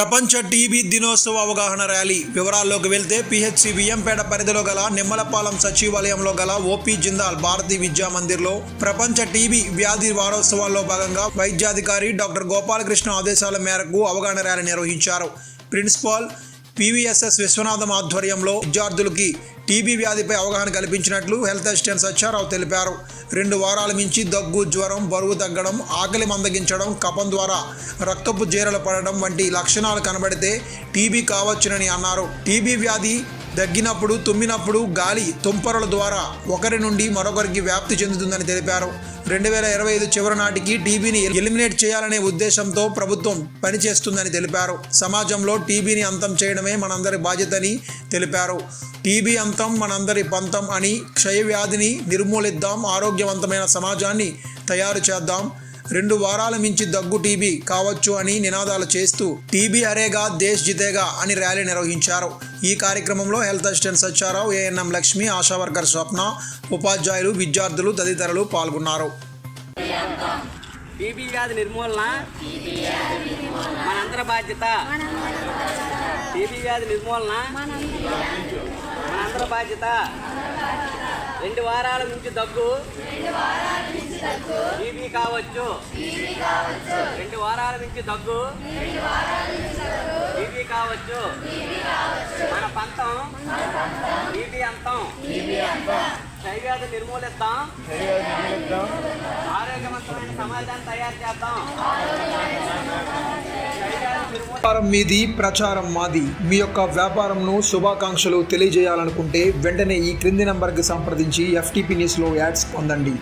ప్రపంచ టీబీ దినోత్సవ అవగాహన ర్యాలీ. వివరాల్లోకి వెళ్తే పిహెచ్సి బియ్యంపేట పరిధిలో గల నిమ్మలపాలెం సచివాలయంలో గల ఓపీ జిందాల్ భారతీ విద్యా మందిర్లో ప్రపంచ టీబీ వ్యాధి వారోత్సవాల్లో భాగంగా వైద్యాధికారి డాక్టర్ గోపాలకృష్ణ ఆదేశాల మేరకు అవగాహన ర్యాలీ నిర్వహించారు. ప్రిన్సిపాల్ పివిఎస్ఎస్ విశ్వనాథం ఆధ్వర్యంలో విద్యార్థులకి టీబీ వ్యాధిపై అవగాహన కల్పించినట్లు హెల్త్ అసిస్టెంట్ సత్యారావు తెలిపారు. రెండు వారాల మించి దగ్గు జ్వరం బరువు తగ్గడం ఆకలి మందగించడం కపం ద్వారా రక్తపు జీరలు పడడం వంటి లక్షణాలు కనబడితే టీబీ కావచ్చునని అన్నారు. టీబీ వ్యాధి దగ్గినప్పుడు తుమ్మినప్పుడు గాలి తుంపరల ద్వారా ఒకరి నుండి మరొకరికి వ్యాప్తి చెందుతుందని తెలిపారు. రెండు వేల ఇరవై ఐదు చివరి నాటికి టీబీని ఎలిమినేట్ చేయాలనే ఉద్దేశంతో ప్రభుత్వం పనిచేస్తుందని తెలిపారు. సమాజంలో టీబీని అంతం చేయడమే మనందరి బాధ్యతని తెలిపారు. టీబీ అంతం మనందరి పంతం అని క్షయవ్యాధిని నిర్మూలిద్దాం ఆరోగ్యవంతమైన సమాజాన్ని తయారు చేద్దాం రెండు వారాల మించి దగ్గు టీబీ కావచ్చు అని నినాదాలు చేస్తూ టీబీ అరేగా దేశ్ జితేగా అని ర్యాలీ నిర్వహించారు. ఈ కార్యక్రమంలో health assistant Satyarao ANM Lakshmi Asha worker Swapna ఉపాధ్యాయులు విద్యార్థులు తదితరులు పాల్గొన్నారు. టీబీ వ్యాధి నిర్మూలన మనందరి బాధ్యత. టీబీ వ్యాధి నిర్మూలన మనందరి బాధ్యత. రెండు వారాల నుంచి దగ్గు టీబీ కావచ్చు. రెండు వారాల నుంచి దగ్గు. టీబీ కావచ్చు. మన పంతం. టీబీ అంతం. క్షయవ్యాధి నిర్మూలిస్తాం. ఆరోగ్యవంతమైన సమాజాన్ని తయారు చేద్దాం. నిర్మూలన వ్యాపారం మీది ప్రచారం మాది. మీ యొక్క వ్యాపారంను శుభాకాంక్షలు తెలియజేయాలనుకుంటే వెంటనే ఈ క్రింది నంబర్కి సంప్రదించి ఎఫ్టీపీ న్యూస్లో యాడ్స్ పొందండి.